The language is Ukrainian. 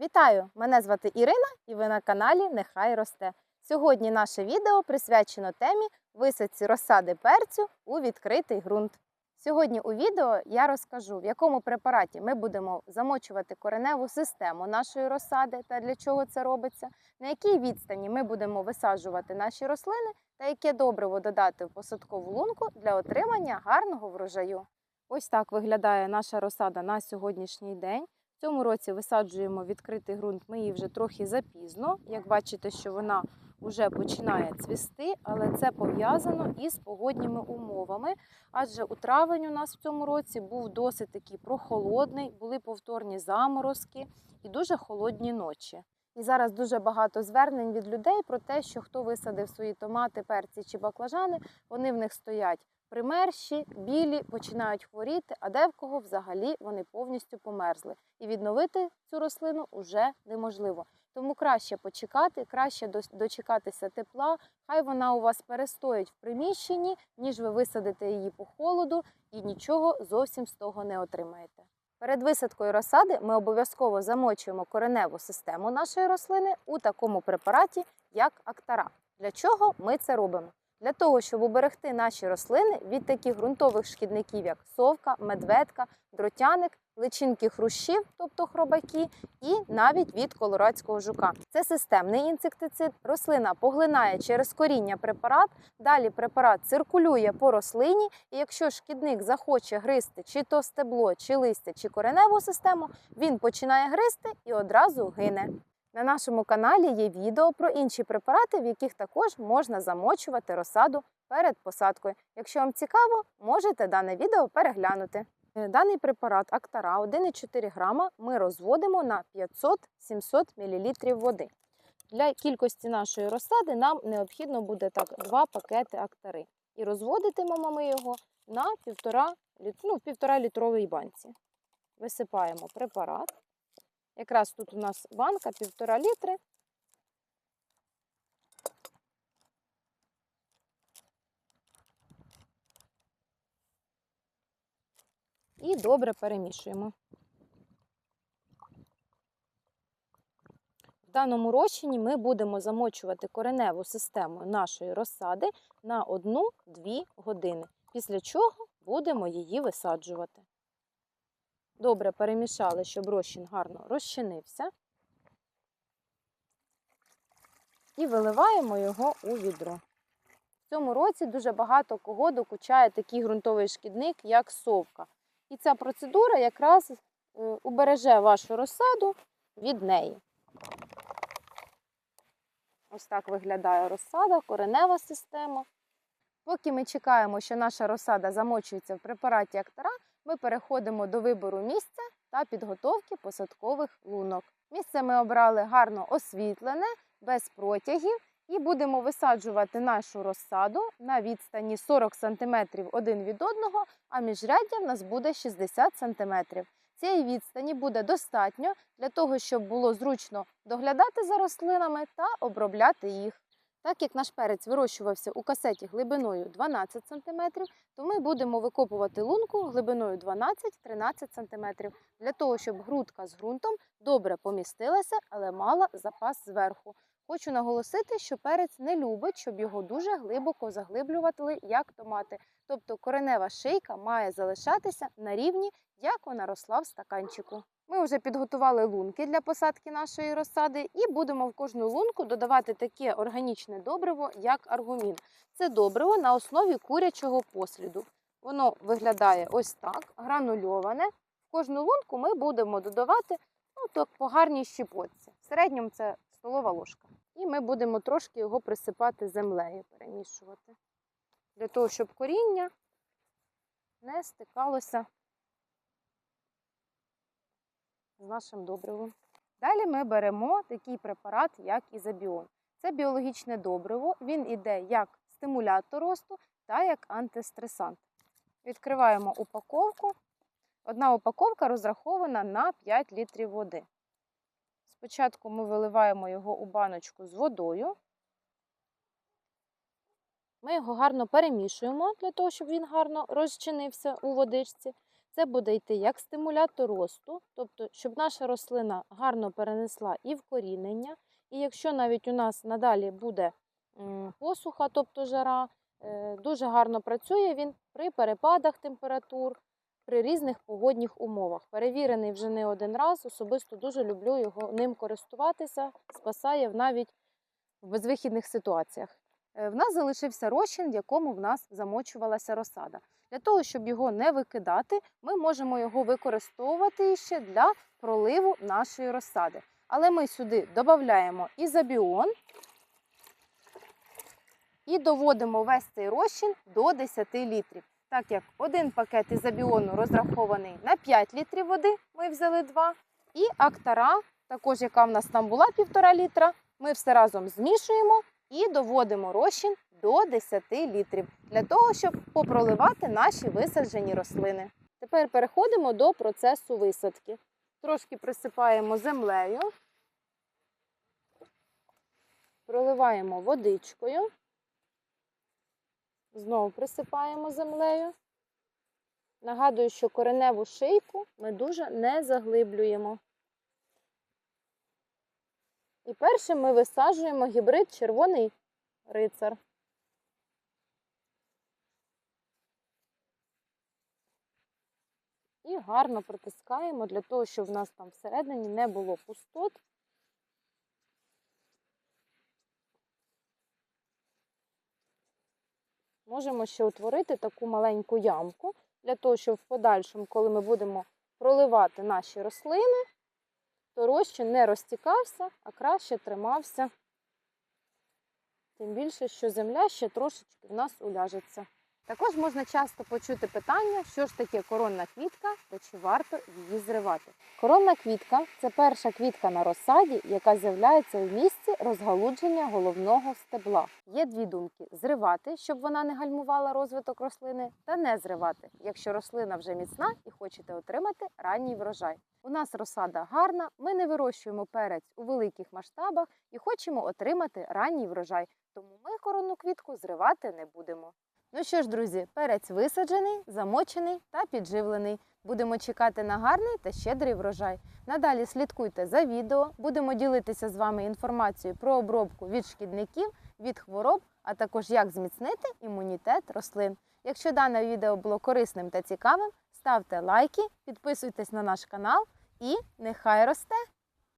Вітаю! Мене звати Ірина і ви на каналі Нехай росте. Сьогодні наше відео присвячено темі висадці розсади перцю у відкритий ґрунт. Сьогодні у відео я розкажу, в якому препараті ми будемо замочувати кореневу систему нашої розсади та для чого це робиться, на якій відстані ми будемо висаджувати наші рослини та яке добриво додати в посадкову лунку для отримання гарного врожаю. Ось так виглядає наша розсада на сьогоднішній день. В цьому році висаджуємо відкритий ґрунт. Ми її вже трохи запізно. Як бачите, що вона вже починає цвісти, але це пов'язано із погодніми умовами. Адже у травень у нас в цьому році був досить такий прохолодний, були повторні заморозки і дуже холодні ночі. І зараз дуже багато звернень від людей про те, що хто висадив свої томати, перці чи баклажани, вони в них стоять примерші, білі, починають хворіти, а де в кого взагалі вони повністю померзли. І відновити цю рослину вже неможливо. Тому краще почекати, краще дочекатися тепла. Хай вона у вас перестоїть в приміщенні, ніж ви висадите її по холоду і нічого зовсім з того не отримаєте. Перед висадкою розсади ми обов'язково замочуємо кореневу систему нашої рослини у такому препараті, як Актара. Для чого ми це робимо? Для того, щоб уберегти наші рослини від таких ґрунтових шкідників, як совка, медведка, дротяник, личинки хрущів, тобто хробаки, і навіть від колорадського жука. Це системний інсектицид. Рослина поглинає через коріння препарат. Далі препарат циркулює по рослині, і якщо шкідник захоче гризти чи то стебло, чи листя, чи кореневу систему, він починає гризти і одразу гине. На нашому каналі є відео про інші препарати, в яких також можна замочувати розсаду перед посадкою. Якщо вам цікаво, можете дане відео переглянути. Е, Даний препарат Актара 1,4 грама ми розводимо на 500-700 мл води. Для кількості нашої розсади нам необхідно буде так 2 пакети Актари. І розводитимемо ми його на 1,5 літ- ну, 1,5 літровій банці. Висипаємо препарат. Якраз тут у нас банка 1,5 літри. І добре перемішуємо. В даному розчині ми будемо замочувати кореневу систему нашої розсади на 1-2 години, після чого будемо її висаджувати. Добре перемішали, щоб розчин гарно розчинився. І виливаємо його у відро. В цьому році дуже багато кого докучає такий ґрунтовий шкідник, як совка. І ця процедура якраз е, убереже вашу розсаду від неї. Ось так виглядає розсада, коренева система. Поки ми чекаємо, що наша розсада замочується в препараті Актара, ми переходимо до вибору місця та підготовки посадкових лунок. Місце ми обрали гарно освітлене, без протягів, і будемо висаджувати нашу розсаду на відстані 40 см один від одного, а міжряддя в нас буде 60 см. Цієї відстані буде достатньо для того, щоб було зручно доглядати за рослинами та обробляти їх. Так як наш перець вирощувався у касеті глибиною 12 см, то ми будемо викопувати лунку глибиною 12-13 см для того, щоб грудка з ґрунтом добре помістилася, але мала запас зверху. Хочу наголосити, що перець не любить, щоб його дуже глибоко заглиблювали, як томати. Тобто коренева шийка має залишатися на рівні, як вона росла в стаканчику. Ми вже підготували лунки для посадки нашої розсади і будемо в кожну лунку додавати таке органічне добриво, як аргумін. Це добриво на основі курячого посліду. Воно виглядає ось так, гранульоване. В кожну лунку ми будемо додавати ну, так, по гарній щепотці. В середньому це столова ложка. І ми будемо трошки його присипати землею, перемішувати. Для того, щоб коріння не стикалося з нашим добривом. Далі ми беремо такий препарат, як ізобіон. Це біологічне добриво, він іде як стимулятор росту та як антистресант. Відкриваємо упаковку. Одна упаковка розрахована на 5 літрів води. Спочатку ми виливаємо його у баночку з водою. Ми його гарно перемішуємо для того, щоб він гарно розчинився у водичці. Це буде йти як стимулятор росту, тобто, щоб наша рослина гарно перенесла і вкорінення. І якщо навіть у нас надалі буде посуха, тобто жара, е, дуже гарно працює він при перепадах температур, при різних погодних умовах. Перевірений вже не один раз. Особисто дуже люблю його ним користуватися, спасає навіть в безвихідних ситуаціях. Е, В нас залишився розчин, в якому в нас замочувалася розсада. Для того, щоб його не викидати, ми можемо його використовувати ще для проливу нашої розсади. Але ми сюди додаємо ізобіон і доводимо весь цей розчин до 10 літрів. Так як один пакет ізобіону розрахований на 5 літрів води, ми взяли 2, і актара, також яка в нас там була 1,5 літра, ми все разом змішуємо і доводимо розчин до 10 літрів для того, щоб попроливати наші висаджені рослини. Тепер переходимо до процесу висадки. Трошки присипаємо землею, проливаємо водичкою, знову присипаємо землею. Нагадую, що кореневу шийку ми дуже не заглиблюємо. І першим ми висаджуємо гібрид червоний рицар. І гарно притискаємо для того, щоб в нас там всередині не було пустот. Можемо ще утворити таку маленьку ямку для того, щоб в подальшому, коли ми будемо проливати наші рослини, то розчин не розтікався, а краще тримався. Тим більше, що земля ще трошечки в нас уляжеться. Також можна часто почути питання, що ж таке коронна квітка та чи варто її зривати. Коронна квітка це перша квітка на розсаді, яка з'являється в місці розгалудження головного стебла. Є дві думки: зривати, щоб вона не гальмувала розвиток рослини, та не зривати, якщо рослина вже міцна і хочете отримати ранній врожай. У нас розсада гарна, ми не вирощуємо перець у великих масштабах і хочемо отримати ранній врожай, тому ми коронну квітку зривати не будемо. Ну що ж, друзі, перець висаджений, замочений та підживлений. Будемо чекати на гарний та щедрий врожай. Надалі слідкуйте за відео, будемо ділитися з вами інформацією про обробку від шкідників, від хвороб, а також як зміцнити імунітет рослин. Якщо дане відео було корисним та цікавим, ставте лайки, підписуйтесь на наш канал і нехай росте!